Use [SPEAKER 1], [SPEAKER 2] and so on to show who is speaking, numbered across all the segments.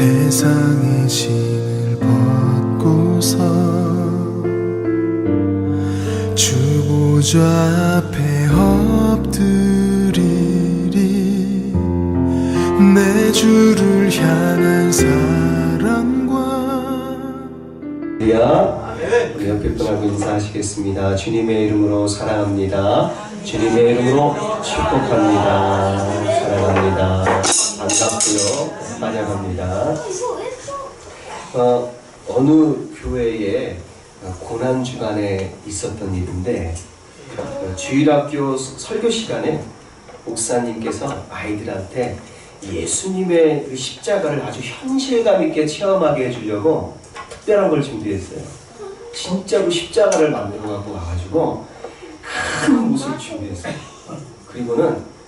[SPEAKER 1] 세상의 짐을 벗고서 주보좌 앞에 엎드리리 내 주를 향한 사랑과
[SPEAKER 2] 할렐루야. 우리 옆에 분하고 인사하시겠습니다. 주님의 이름으로 사랑합니다. 주님의 이름으로 축복합니다. 사랑합니다. 반갑고요. 환영합니다. 어, 어느 교회에 고난 주간에 있었던 일인데 어, 주일학교 설교 시간에 목사님께서 아이들한테 예수님의 그 십자가를 아주 현실감 있게 체험하게 해주려고 특별한 걸 준비했어요. 진짜로 십자가를 만들어 갖고 와가지고 큰 못을 준비했어요. 그리고는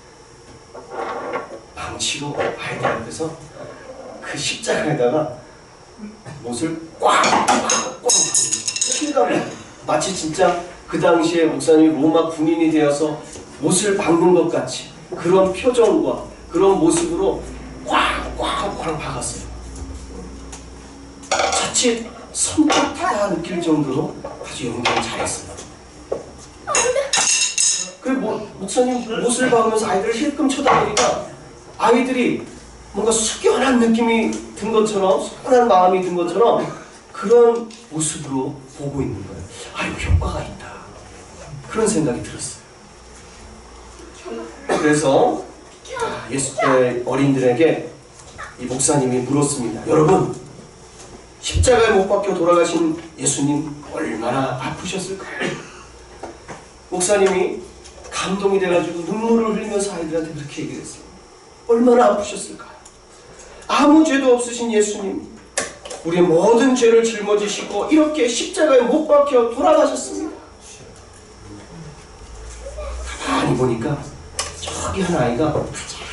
[SPEAKER 2] 방치로 아이들 앞에서 그 십자가에다가 못을 꽉꽉꽉 실감을 마치 진짜 그 당시에 목사님이 로마 군인이 되어서 못을 박는 것 같이 그런 표정과 그런 모습으로 꽉꽉꽉 박았어요. 자칫 손톱하다 느낄 정도로 아주 연기를 잘했어요. 그리고 뭐, 목사님 못을 박으면서 아이들을 힐끔 쳐다보니까 아이들이 뭔가 숙연한 느낌이 든 것처럼 숙연한 마음이 든 것처럼 그런 모습으로 보고 있는 거예요. 아유 효과가 있다. 그런 생각이 들었어요. 그래서 아, 예수 에, 어린들에게 이 목사님이 물었습니다. 여러분 십자가에 못 박혀 돌아가신 예수님 얼마나 아프셨을까요? 목사님이 감동이 돼가지고 눈물을 흘리면서 아이들한테 그렇게 얘기를 했어요. 얼마나 아프셨을까요? 아무 죄도 없으신 예수님, 우리의 모든 죄를 짊어지시고 이렇게 십자가에 못 박혀 돌아가셨습니다. 가만히 보니까 저기 한 아이가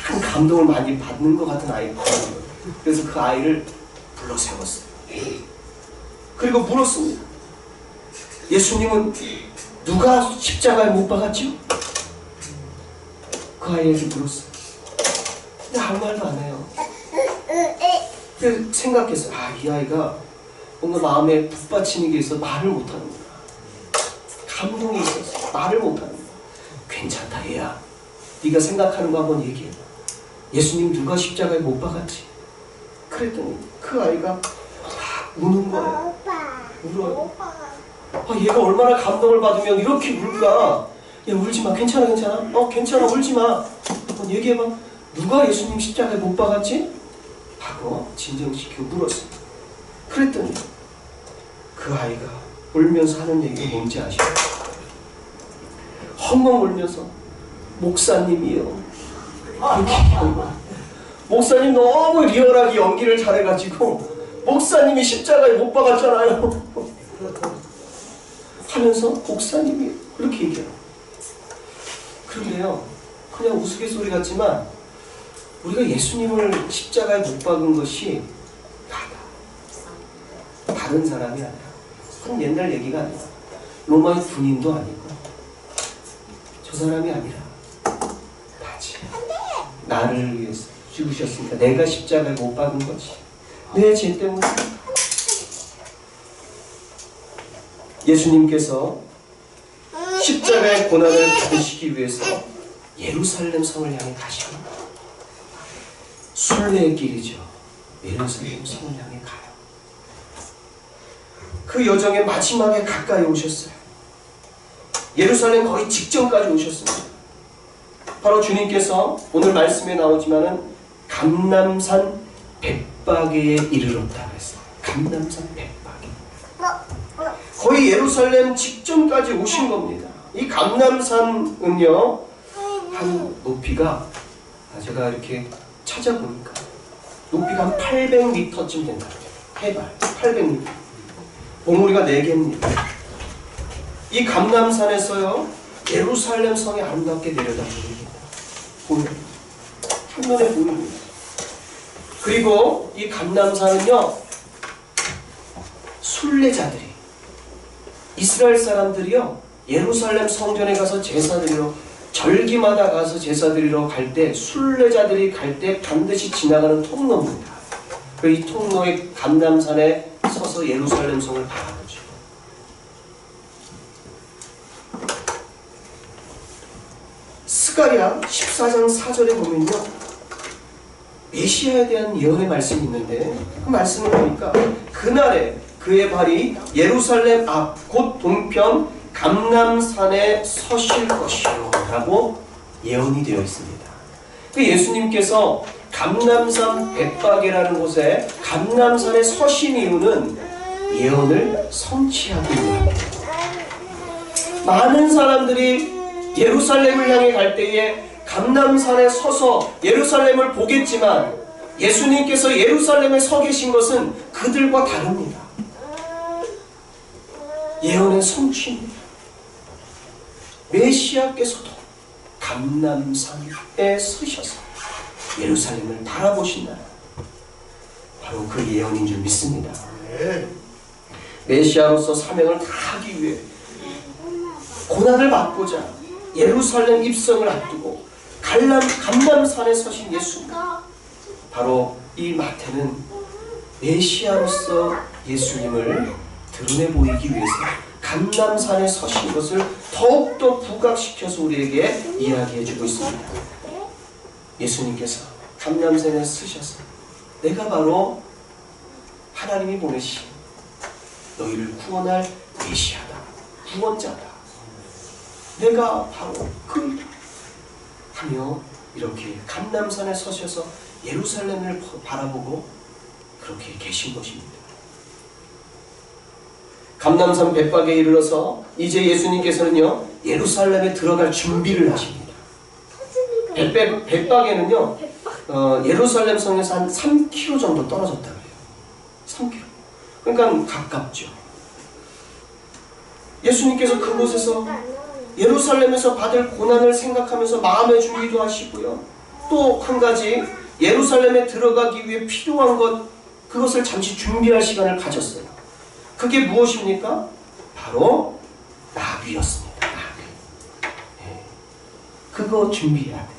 [SPEAKER 2] 가장 감동을 많이 받는 것 같은 아이가. 그래서 그 아이를 불러 세웠어요. 그리고 물었습니다. 예수님은 누가 십자가에 못 박았죠? 그 아이에게 물었어요. 아무 말도 안 해요. 그래서 생각했어요. 아, 이 아이가 뭔가 마음에 북받치는 게 있어 말을 못 하는구나. 감동이 있었어. 말을 못 하는구나. 괜찮다, 얘야. 네가 생각하는 거 한번 얘기해. 예수님 누가 십자가에 못 박았지? 그랬더니 그 아이가 막 우는 거예요. 울어요. 아, 얘가 얼마나 감동을 받으면 이렇게 울까? 야, 울지 마. 괜찮아, 괜찮아. 어, 괜찮아. 울지 마. 한번 얘기해봐. 누가 예수님 십자가에 못 박았지? 하고 진정시키고 물었어요. 그랬더니 그 아이가 울면서 하는 얘기가 뭔지 아시죠? 헝헝 울면서 목사님이요. 목사님 너무 리얼하게 연기를 잘해가지고 목사님이 십자가에 못 박았잖아요. 하면서 목사님이 그렇게 얘기해요. 그런데요, 그냥 우스갯소리 같지만 우리가 예수님을 십자가에 못 박은 것이 나다. 다른 사람이 아니야. 그건 옛날 얘기가 아니야. 로마의 군인도 아니고 저 사람이 아니라 나지. 나를 위해서 죽으셨으니까 내가 십자가에 못 박은 것이 내죄 때문에 예수님께서 십자가의 고난을 받으시기 위해서 예루살렘 성을 향해 가십니다. 순례의 길이죠. 예루살렘 성을 향해 가요. 그 여정의 마지막에 가까이 오셨어요. 예루살렘 거의 직전까지 오셨습니다. 바로 주님께서 오늘 말씀에 나오지만은 감남산 백박에 이르렀다고 했어요. 감남산 백박에. 거의 예루살렘 직전까지 오신 겁니다. 이 감남산은요, 한 높이가, 아, 제가 이렇게 찾아보니까, 높이가 한 800m쯤 된다. 해발, 800m. 봉우리가 4개입니다. 이 감남산에서요, 예루살렘 성이 아름답게 내려다 보입니다. 보여요. 한눈에 보입니다. 그리고 이 감남산은요, 순례자들이 이스라엘 사람들이요 예루살렘 성전에 가서 제사 드리러 절기마다 가서 제사 드리러 갈 때 순례자들이 갈 때 반드시 지나가는 통로입니다. 그이 통로의 감남산에 서서 예루살렘 성을 바라보죠. 스가랴 14장 4절에 보면요. 메시아에 대한 예언의 말씀이 있는데 그 말씀을 보니까 그날에 그의 발이 예루살렘 앞 곧 동편 감남산에 서실 것이요 라고 예언이 되어 있습니다. 그 예수님께서 감남산 백박이라는 곳에 감남산에 서신 이유는 예언을 성취하기 위함입니다. 많은 사람들이 예루살렘을 향해 갈 때에 감남산에 서서 예루살렘을 보겠지만 예수님께서 예루살렘에 서 계신 것은 그들과 다릅니다. 예언의 성취입니다. 메시아께서도 감남산에 서셔서 예루살렘을 바라보신다. 바로 그 예언인 줄 믿습니다. 메시아로서 사명을 다 하기 위해 고난을 받고자 예루살렘 입성을 앞두고 갈람 감남산에 서신 예수님. 바로 이 마태는 메시아로서 예수님을 드러내 보이기 위해서 감남산에 서신 것을 더욱더 부각시켜서 우리에게 이야기해 주고 있습니다. 예수님께서 감남산에 서셔서 내가 바로 하나님이 보내신 너희를 구원할 메시아다. 구원자다. 내가 바로 그이다. 하며 이렇게 감남산에 서셔서 예루살렘을 바라보고 그렇게 계신 것입니다. 감남산 백박에 이르러서 이제 예수님께서는요 예루살렘에 들어갈 준비를 하십니다. 백백, 백박에는요 어, 예루살렘 성에서 한 3km 정도 떨어졌다 그래요. 3km. 그러니까 가깝죠. 예수님께서 그곳에서 예루살렘에서 받을 고난을 생각하면서 마음의 준비도 하시고요. 또 한 가지 예루살렘에 들어가기 위해 필요한 것 그것을 잠시 준비할 시간을 가졌어요. 그게 무엇입니까? 바로 나귀였습니다. 나귀. 예. 그거 준비해야 돼요.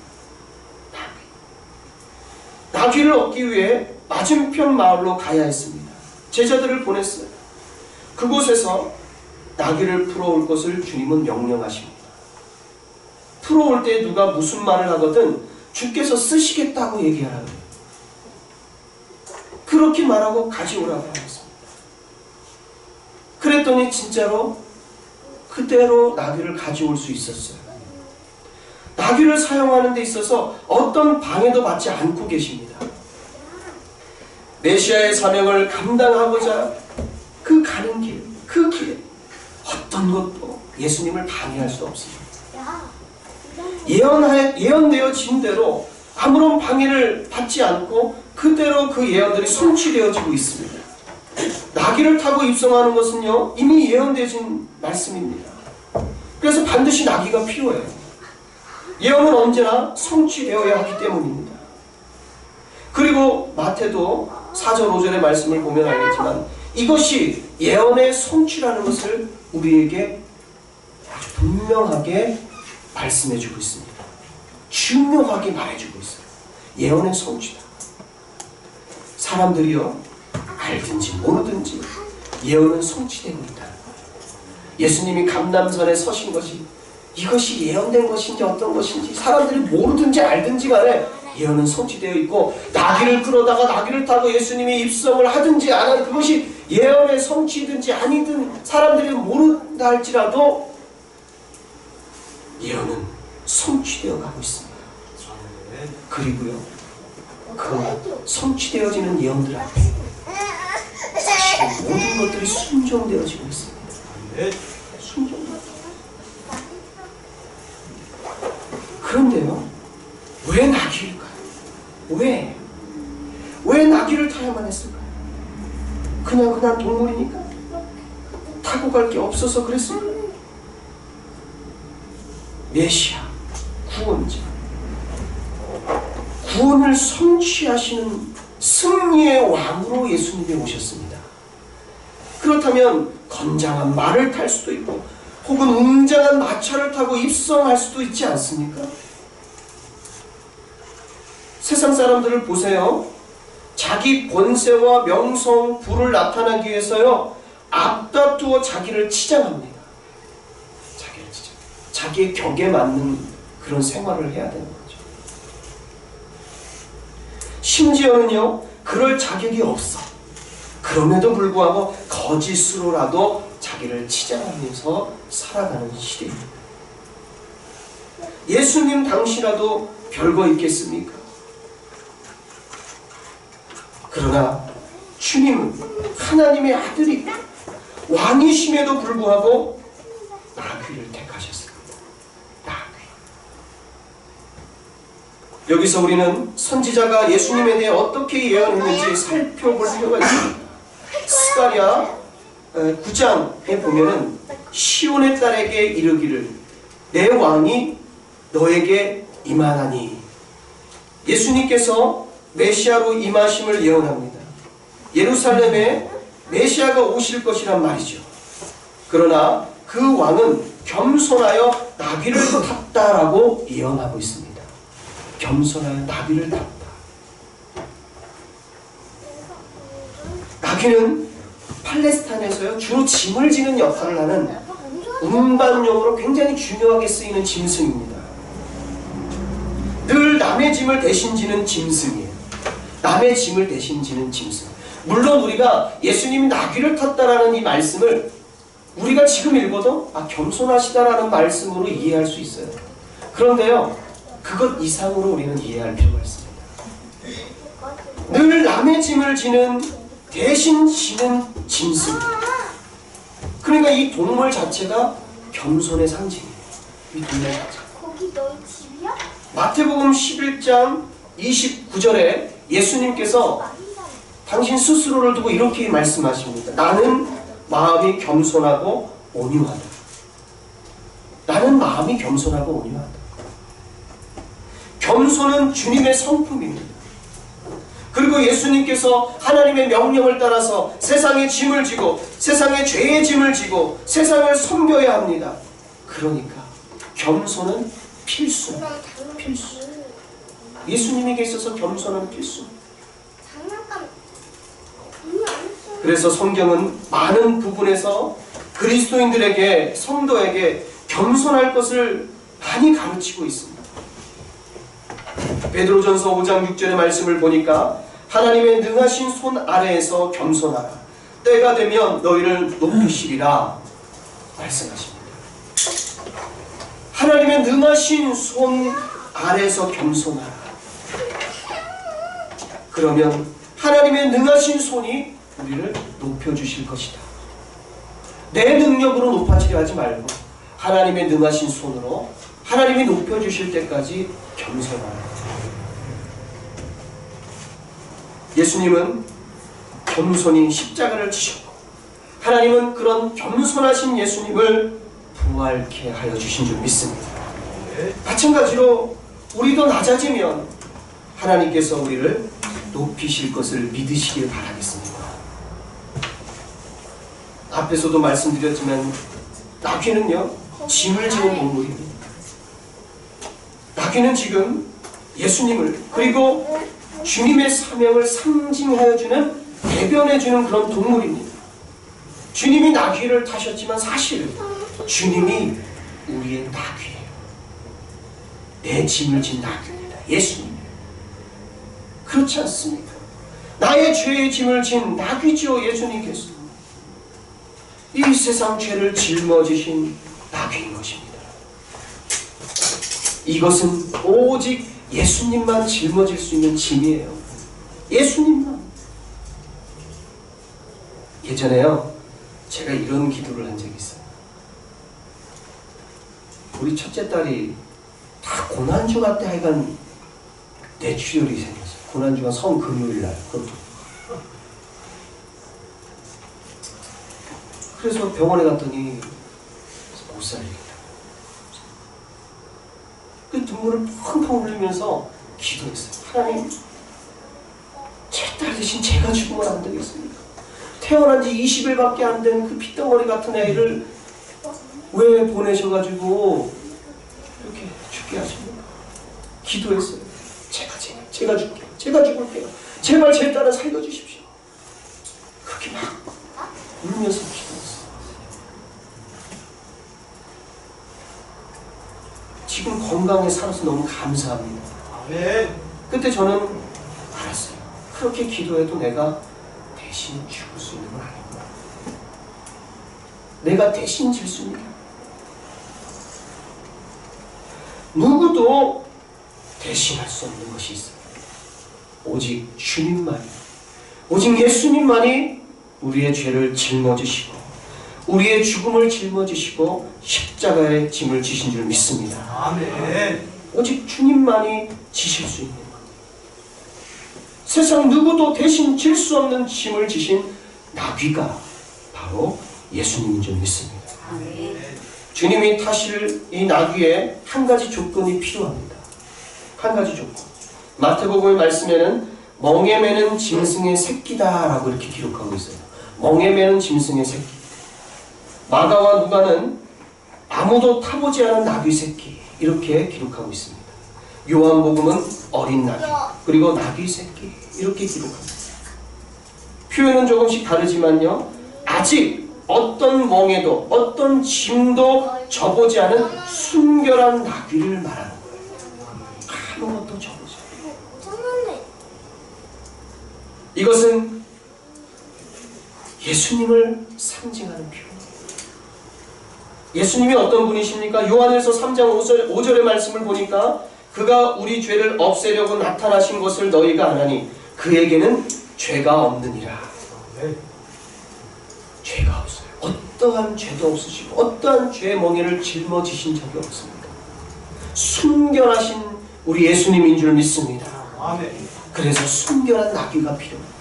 [SPEAKER 2] 나귀. 나귀를 얻기 위해 맞은편 마을로 가야 했습니다. 제자들을 보냈어요. 그곳에서 나귀를 풀어올 것을 주님은 명령하십니다. 풀어올 때 누가 무슨 말을 하거든 주께서 쓰시겠다고 얘기하라고. 그렇게 말하고 가져오라고 하셨습니다. 그랬더니 진짜로 그대로 나귀를 가져올 수 있었어요. 나귀를 사용하는 데 있어서 어떤 방해도 받지 않고 계십니다. 메시아의 사명을 감당하고자 그 가는 길, 그 길에 어떤 것도 예수님을 방해할 수 없습니다. 예언하, 예언되어진 대로 아무런 방해를 받지 않고 그대로 그 예언들이 성취되어지고 있습니다. 나귀를 타고 입성하는 것은요 이미 예언되어진 말씀입니다. 그래서 반드시 나귀가 필요해요. 예언은 언제나 성취되어야 하기 때문입니다. 그리고 마태도 4절 5절의 말씀을 보면 알겠지만 이것이 예언의 성취라는 것을 우리에게 분명하게 말씀해주고 있습니다. 중요하게 말해주고 있어요. 예언의 성취다. 사람들이요 알든지 모르든지 예언은 거예요. 예수님이 감남산에 서신 것이 이것이 예언된 것인지 어떤 것인지 사람들이 모르든지 알든지 간에 예언은 성취되어 있고 나귀를 끌어다가 나귀를 타고 예수님이 입성을 하든지 안 하든 그것이 예언의 성취든지 아니든 사람들이 모른다 할지라도 예언은 성취되어 가고 있습니다. 그리고요 그 성취되어지는 예언들 앞에 사실 모든 것들이 순종되어지고 있습니다. 순종. 그런데요, 왜 나귀일까요? 왜? 왜 나귀를 타야만 했을까요? 그냥 그냥 동물이니까? 타고 갈 게 없어서 그랬습니까? 메시아, 구원자. 구원을 성취하시는 승리의 왕으로 예수님이 오셨습니다. 그렇다면 건장한 말을 탈 수도 있고 혹은 웅장한 마차를 타고 입성할 수도 있지 않습니까? 세상 사람들을 보세요. 자기 권세와 명성, 부를 나타나기 위해서요 앞다투어 자기를 치장합니다. 자기를 치장. 자기의 격에 맞는 그런 생활을 해야 되는 거죠. 심지어는요 그럴 자격이 없어. 그럼에도 불구하고 거짓으로라도 자기를 치장하면서 살아가는 시대입니다. 예수님 당시라도 별거 있겠습니까? 그러나 주님은 하나님의 아들이 왕이심에도 불구하고 나귀를 택하셨습니다. 나귀. 여기서 우리는 선지자가 예수님에 대해 어떻게 예언했는지 살펴볼 필요가 있습니다. 스가랴 9장에 보면은 시온의 딸에게 이르기를 내 왕이 너에게 임하나니 예수님께서 메시아로 임하심을 예언합니다. 예루살렘에 메시아가 오실 것이란 말이죠. 그러나 그 왕은 겸손하여 나귀를 탔다라고 예언하고 있습니다. 겸손하여 나귀를 탔다. 나귀는 팔레스타인에서요 주로 짐을 지는 역할을 하는 운반용으로 굉장히 중요하게 쓰이는 짐승입니다. 늘 남의 짐을 대신 지는 짐승이에요. 남의 짐을 대신 지는 짐승. 물론 우리가 예수님이 나귀를 탔다라는 이 말씀을 우리가 지금 읽어도 아 겸손하시다라는 말씀으로 이해할 수 있어요. 그런데요, 그것 이상으로 우리는 이해할 필요가 있습니다. 늘 남의 짐을 지는 대신 지는 짐승. 그러니까 이 동물 자체가 겸손의 상징이에요. 이 동물 자체.
[SPEAKER 3] 거기 너희 집이야?
[SPEAKER 2] 마태복음 11장 29절에 예수님께서. 당신 스스로를 두고 이렇게 말씀하십니다. 나는 마음이 겸손하고 온유하다. 나는 마음이 겸손하고 온유하다. 겸손은 주님의 성품입니다. 그리고 예수님께서 하나님의 명령을 따라서 세상의 짐을 지고 세상의 죄의 짐을 지고 세상을 섬겨야 합니다. 그러니까 겸손은 필수. 필수. 예수님에게 있어서 겸손은 필수. 그래서 성경은 많은 부분에서 그리스도인들에게 성도에게 겸손할 것을 많이 가르치고 있습니다. 베드로전서 5장 6절의 말씀을 보니까 하나님의 능하신 손 아래에서 겸손하라. 때가 되면 너희를 높이시리라 말씀하십니다. 하나님의 능하신 손 아래에서 겸손하라. 그러면 하나님의 능하신 손이 우리를 높여주실 것이다. 내 능력으로 높아지려 하지 말고 하나님의 능하신 손으로 하나님이 높여주실 때까지 겸손하라. 예수님은 겸손히 십자가를 지셨고 하나님은 그런 겸손하신 예수님을 부활케 하여 주신 줄 믿습니다. 마찬가지로 우리도 낮아지면 하나님께서 우리를 높이실 것을 믿으시길 바라겠습니다. 앞에서도 말씀드렸지만 나귀는요 짐을 지는 동물입니다. 나귀는 지금 예수님을 그리고 주님의 사명을 상징하여 주는 대변해 주는 그런 동물입니다. 주님이 나귀를 타셨지만 사실 주님이 우리의 나귀예요. 내 짐을 진 나귀입니다. 예수님. 그렇지 않습니까? 나의 죄의 짐을 진 나귀지요 예수님께서. 이 세상 죄를 짊어지신 나귀인 것입니다. 이것은 오직 예수님만 짊어질 수 있는 짐이에요. 예수님만. 예전에요, 제가 이런 기도를 한 적이 있어요. 우리 첫째 딸이 다 고난주가 때 하여간 뇌출혈이 생겼어요. 고난주가 성금요일 날. 그것도. 그래서 병원에 갔더니 못 살리겠다. 그 눈물을 펑펑 흘리면서 기도했어요. 하나님, 제 딸 대신 제가 죽으면 안 되겠습니까? 태어난 지 20일밖에 안 된 그 핏덩어리 같은 애를 왜 보내셔가지고 이렇게 죽게 하십니까? 기도했어요. 제가 제가 제가 죽게요. 제가 죽을게요. 제발 제 딸을 살려주십시오. 그렇게 막 울면서 기도했어요. 지금 건강에 살아서 너무 감사합니다.
[SPEAKER 4] 아멘.
[SPEAKER 2] 그때 저는 알았어요. 그렇게 기도해도 내가 대신 죽을 수 있는 건 아니구나. 내가 대신 질 수 있는 게. 누구도 대신할 수 없는 것이 있어요. 오직 주님만이, 오직 예수님만이 우리의 죄를 짊어지시고, 우리의 죽음을 짊어지시고, 십자가의 짐을 지신 줄 믿습니다.
[SPEAKER 4] 아멘.
[SPEAKER 2] 오직 주님만이 지실 수 있는 것. 세상 누구도 대신 질 수 없는 짐을 지신 나귀가 바로 예수님인 줄 믿습니다. 주님이 타실 이 나귀에 한 가지 조건이 필요합니다. 한 가지 조건. 마태복음의 말씀에는 멍에 매는 짐승의 새끼다라고 이렇게 기록하고 있어요. 멍에 매는 짐승의 새끼. 마가와 누가는 아무도 타보지 않은 나귀 새끼 이렇게 기록하고 있습니다. 요한복음은 어린 나귀 그리고 나귀 새끼 이렇게 기록합니다. 표현은 조금씩 다르지만요. 아직 어떤 멍에도 어떤 짐도 져보지 않은 순결한 나귀를 말하는 거예요. 아무것도 져보지 않아요. 이것은 예수님을 상징하는 표현이에요. 예수님이 어떤 분이십니까? 요한에서 3장 5절, 5절의 말씀을 보니까 그가 우리 죄를 없애려고 나타나신 것을 너희가 아나니 그에게는 죄가 없느니라. 죄가 없어요. 어떠한 죄도 없으시고 어떠한 죄의 멍에를 짊어지신 적이 없습니다. 순결하신 우리 예수님인 줄 믿습니다. 그래서 순결한 나귀가 필요합니다.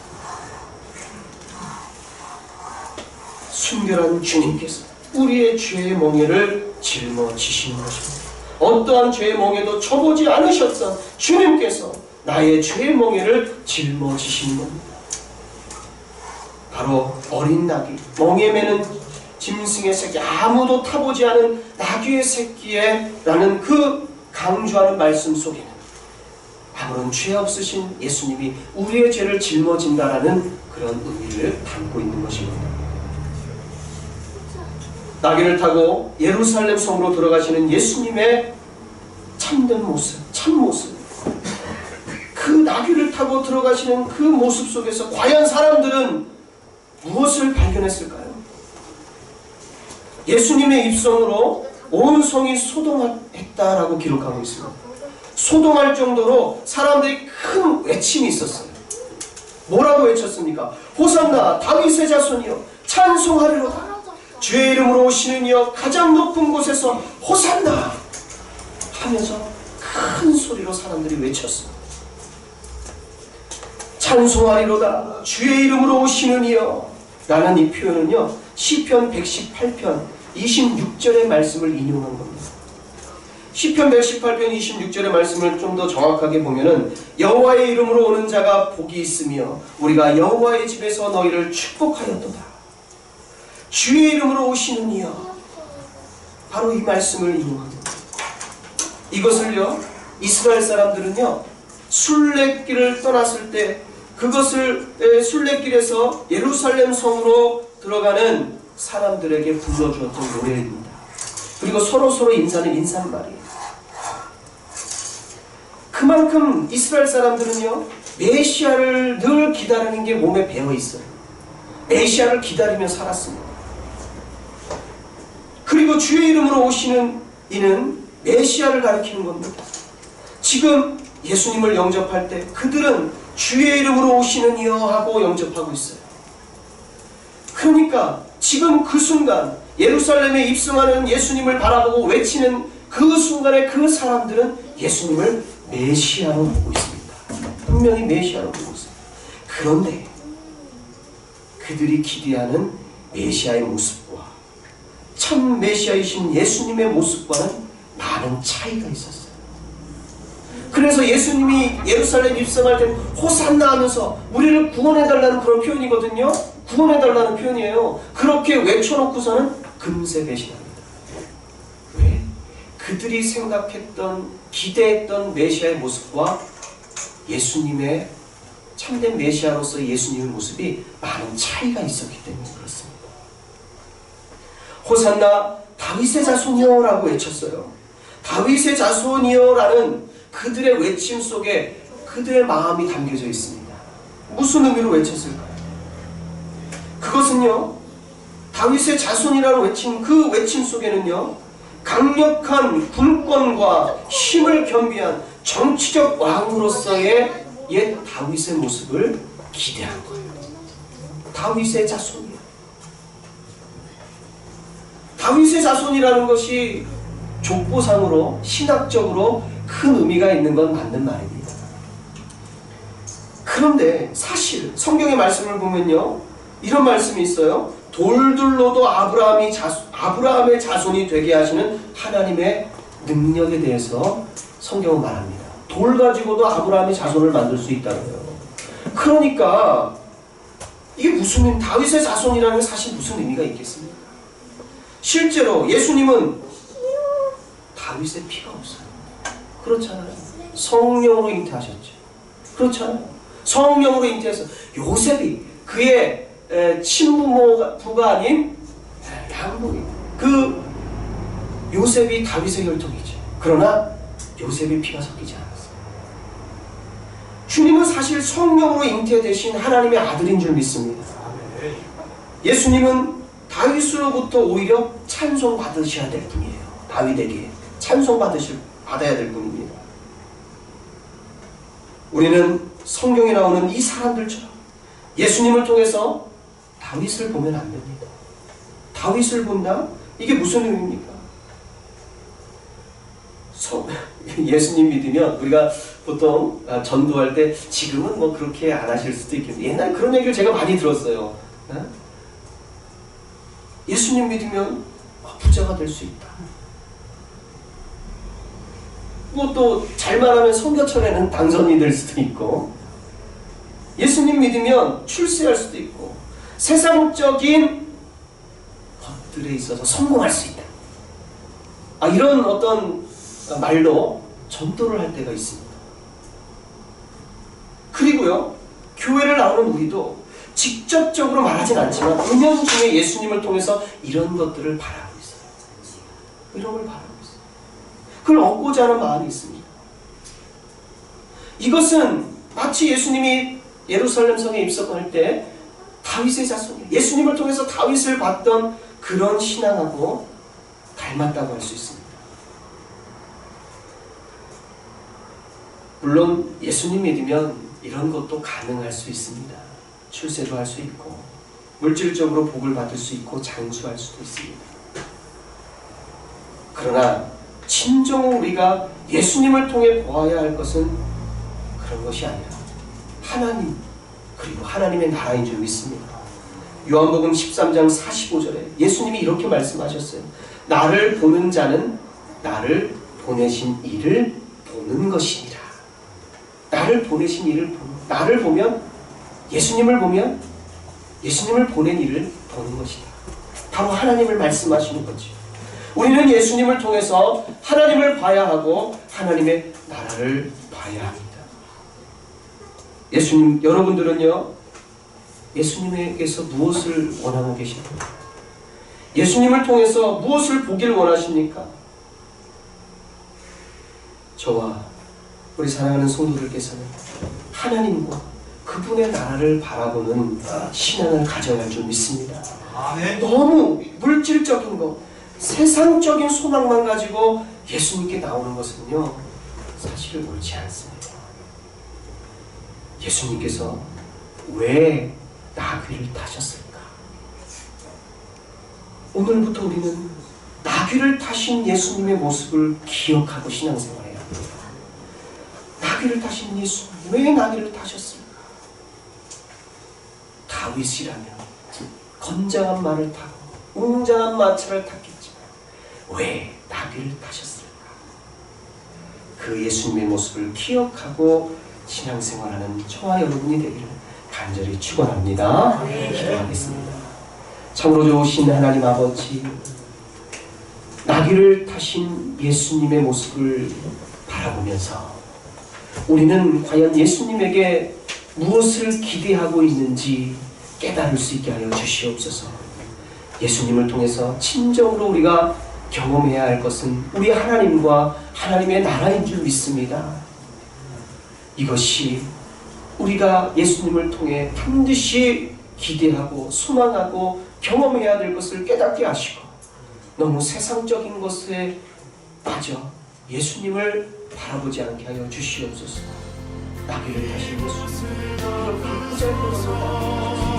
[SPEAKER 2] 순결한 주님께서 우리의 죄의 멍에를 짊어지시는 것입니다. 어떠한 죄의 멍에도 쳐보지 않으셨던 주님께서 나의 죄의 멍에를 짊어지시는 겁니다. 바로 어린 나귀, 멍에 매는 짐승의 새끼, 아무도 타보지 않은 나귀의 새끼에 라는 그 강조하는 말씀 속에는 아무런 죄 없으신 예수님이 우리의 죄를 짊어진다라는 그런 의미를 담고 있는 것입니다. 나귀를 타고 예루살렘 성으로 들어가시는 예수님의 참된 모습, 참 모습. 그 나귀를 타고 들어가시는 그 모습 속에서 과연 사람들은 무엇을 발견했을까요? 예수님의 입성으로 온 성이 소동했다라고 기록하고 있습니다. 소동할 정도로 사람들이 큰 외침이 있었어요. 뭐라고 외쳤습니까? 호산나 다윗의 자손이여 찬송하리로다. 주의 이름으로 오시는 이여 가장 높은 곳에서 호산나 하면서 큰 소리로 사람들이 외쳤습니다. 찬송하리로다 주의 이름으로 오시는 이여 라는 이 표현은요 시편 118편 26절의 말씀을 인용한 겁니다. 시편 118편 26절의 말씀을 좀 더 정확하게 보면은 여호와의 이름으로 오는 자가 복이 있으며 우리가 여호와의 집에서 너희를 축복하였도다. 주의 이름으로 오시는 이여 바로 이 말씀을 인용합니다. 이것을요 이스라엘 사람들은요 순례길을 떠났을 때 그것을 에, 순례길에서 예루살렘 성으로 들어가는 사람들에게 불러주었던 노래입니다. 그리고 서로 서로 인사는 인사말이에요. 그만큼 이스라엘 사람들은요 메시아를 늘 기다리는 게 몸에 배어 있어요. 메시아를 기다리며 살았습니다. 그리고 주의 이름으로 오시는 이는 메시아를 가리키는 겁니다. 지금 예수님을 영접할 때 그들은 주의 이름으로 오시는 이여 하고 영접하고 있어요. 그러니까 지금 그 순간 예루살렘에 입성하는 예수님을 바라보고 외치는 그 순간에 그 사람들은 예수님을 메시아로 보고 있습니다. 분명히 메시아로 보고 있어요. 그런데 그들이 기대하는 메시아의 모습과 참 메시아이신 예수님의 모습과는 많은 차이가 있었어요. 그래서 예수님이 예루살렘 입성할 때 호산나 하면서 우리를 구원해달라는 그런 표현이거든요. 구원해달라는 표현이에요. 그렇게 외쳐놓고서는 금세 배신합니다. 왜? 그들이 생각했던, 기대했던 메시아의 모습과 예수님의 참된 메시아로서 예수님의 모습이 많은 차이가 있었기 때문에 그렇습니다. 호산나 다윗의 자손이여라고 외쳤어요. 다윗의 자손이여라는 그들의 외침 속에 그들의 마음이 담겨져 있습니다. 무슨 의미로 외쳤을까요? 그것은요, 다윗의 자손이라는 외침, 그 외침 속에는요, 강력한 군권과 힘을 겸비한 정치적 왕으로서의 옛 다윗의 모습을 기대한 거예요. 다윗의 자손이요. 다윗의 자손이라는 것이 족보상으로 신학적으로 큰 의미가 있는 건 맞는 말입니다. 그런데 사실 성경의 말씀을 보면요. 이런 말씀이 있어요. 돌들로도 아브라함이 자, 아브라함의 자손이 되게 하시는 하나님의 능력에 대해서 성경은 말합니다. 돌 가지고도 아브라함의 자손을 만들 수 있다고요. 그러니까 이게 무슨 다윗의 자손이라는 게 사실 무슨 의미가 있겠습니까? 실제로 예수님은 다윗의 피가 없어요. 그렇잖아요. 성령으로 잉태하셨죠. 그렇잖아요. 성령으로 잉태해서 요셉이 그의 에, 친부모가 아닌 에, 양복이 그 요셉이 다윗의 혈통이죠. 그러나 요셉의 피가 섞이지 않았어요. 주님은 사실 성령으로 잉태되신 하나님의 아들인 줄 믿습니다. 예수님은 다윗으로부터 오히려 찬송 받으셔야 될 분이에요. 다윗에게 찬송 받으실 받아야 될 분입니다. 우리는 성경에 나오는 이 사람들처럼 예수님을 통해서 다윗을 보면 안 됩니다. 다윗을 본다? 이게 무슨 의미입니까? 성, 예수님 믿으면 우리가 보통 아, 전도할 때 지금은 뭐 그렇게 안 하실 수도 있겠는데 옛날 그런 얘기를 제가 많이 들었어요. 어? 예수님 믿으면 아, 부자가 될 수 있다. 뭐또 잘만 하면 선교철에는 당선이 될 수도 있고 예수님 믿으면 출세할 수도 있고 세상적인 것들에 있어서 성공할 수 있다. 아 이런 어떤 말로 전도를 할 때가 있습니다. 그리고요 교회를 나오는 우리도 직접적으로 말하진 않지만 은연 중에 예수님을 통해서 이런 것들을 바라고 있어요. 이런 걸 바라고 있어요. 그걸 얻고자 하는 마음이 있습니다. 이것은 마치 예수님이 예루살렘 성에 입성할 때 다윗의 자손이 예수님을 통해서 다윗을 봤던 그런 신앙하고 닮았다고 할 수 있습니다. 물론 예수님 믿으면 이런 것도 가능할 수 있습니다. 출세도 할 수 있고 물질적으로 복을 받을 수 있고 장수할 수도 있습니다. 그러나 진정 우리가 예수님을 통해 보아야 할 것은 그런 것이 아니라 하나님 그리고 하나님의 나라인 줄 믿습니다. 요한복음 13장 45절에 예수님이 이렇게 말씀하셨어요. 나를 보는 자는 나를 보내신 이를 보는 것이니라. 나를 보내신 이를 나를 보면 예수님을 보면 예수님을 보낸 이를 보는 것이다. 바로 하나님을 말씀하시는 거죠. 우리는 예수님을 통해서 하나님을 봐야 하고 하나님의 나라를 봐야 합니다. 예수님 여러분들은요 예수님에게서 무엇을 원하고 계십니까? 예수님을 통해서 무엇을 보기를 원하십니까? 저와 우리 사랑하는 성도들께서는 하나님과 그분의 나라를 바라보는 신앙을 가져야 할 줄 믿습니다. 너무 물질적인 것, 세상적인 소망만 가지고 예수님께 나오는 것은요, 사실 옳지 않습니다. 예수님께서 왜 나귀를 타셨을까? 오늘부터 우리는 나귀를 타신 예수님의 모습을 기억하고 신앙생활해야 합니다. 나귀를 타신 예수님, 왜 나귀를 타셨을까? 다윗이라면 건장한 말을 타고 웅장한 마차를 탔겠지만 왜 나귀를 타셨을까? 그 예수님의 모습을 기억하고 신앙생활하는 저와 여러분이 되기를 간절히 축원합니다. 기도하겠습니다. 참으로 좋으신 하나님 아버지, 나귀를 타신 예수님의 모습을 바라보면서 우리는 과연 예수님에게 무엇을 기대하고 있는지 깨달을 수 있게 하여 주시옵소서. 예수님을 통해서 진정으로 우리가 경험해야 할 것은 우리 하나님과 하나님의 나라인 줄 믿습니다. 이것이 우리가 예수님을 통해 반드시 기대하고 소망하고 경험해야 될 것을 깨닫게 하시고 너무 세상적인 것에 빠져 예수님을 바라보지 않게 하여 주시옵소서. 나귀를 다시 예수님 이렇게 나귀를